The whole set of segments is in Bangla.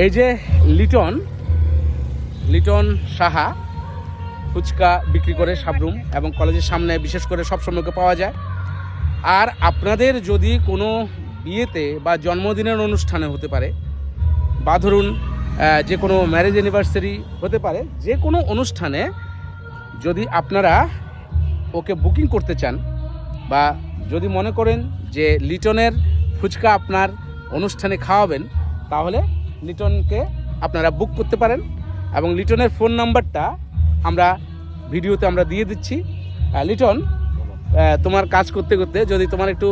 এই যে লিটন লিটন সাহা ফুচকা বিক্রি করে সাবরুম এবং কলেজের সামনে, বিশেষ করে সব সময়কে পাওয়া যায়। আর আপনাদের যদি কোনো বিয়েতে বা জন্মদিনের অনুষ্ঠানে হতে পারে বা ধরুন যে কোনো ম্যারেজ অ্যানিভার্সারি হতে পারে, যে কোনো অনুষ্ঠানে যদি আপনারা ওকে বুকিং করতে চান বা যদি মনে করেন যে লিটনের ফুচকা আপনার অনুষ্ঠানে খাওয়াবেন, তাহলে লিটনকে আপনারা বুক করতে পারেন এবং লিটনের ফোন নাম্বারটা আমরা ভিডিওতে আমরা দিয়ে দিচ্ছি। লিটন তোমার কাজ করতে করতে যদি তোমার একটু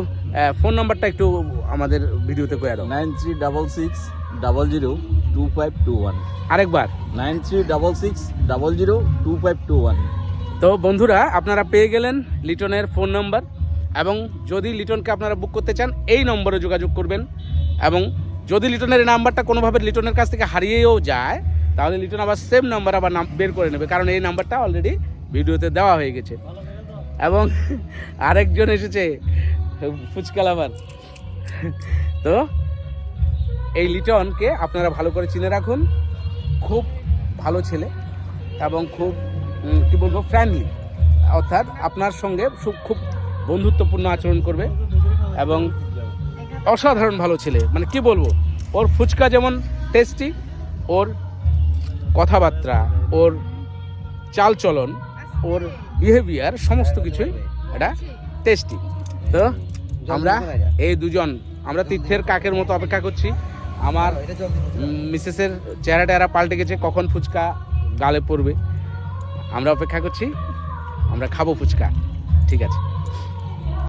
ফোন নাম্বারটা একটু আমাদের ভিডিওতে করে দাও। Nine three double six double zero two five two one. আরেকবার। Nine three double six double zero two five two one. তো বন্ধুরা আপনারা পেয়ে গেলেন লিটনের ফোন নাম্বার এবং যদি লিটনকে আপনারা বুক করতে চান এই নম্বরে যোগাযোগ করবেন এবং যদি লিটনের এই নাম্বারটা কোনোভাবে লিটনের কাছ থেকে হারিয়েও যায়, তাহলে লিটন আবার সেম নাম্বার আবার নাম বের করে নেবে, কারণ এই নাম্বারটা অলরেডি ভিডিওতে দেওয়া হয়ে গেছে। এবং আরেকজন এসেছে, ফুচকা লাভার। তো এই লিটনকে আপনারা ভালো করে চিনে রাখুন, খুব ভালো ছেলে এবং খুব কি বলব ফ্রেন্ডলি অর্থাৎ আপনার সঙ্গে খুব বন্ধুত্বপূর্ণ আচরণ করবে এবং অসাধারণ ভালো ছেলে। মানে কি বলব? ওর ফুচকা যেমন টেস্টি ওর কথাবার্তা, ওর চালচলন, ওর বিহেভিয়ার সমস্ত কিছুই এটা টেস্টি তো আমরা এই দুজন, আমরা তীর্থের কাকের মতো অপেক্ষা করছি। আমার মিসেসের চেহারা টেহারা পাল্টে গেছে, কখন ফুচকা গালে পড়বে। আমরা অপেক্ষা করছি, আমরা খাব ফুচকা, ঠিক আছে।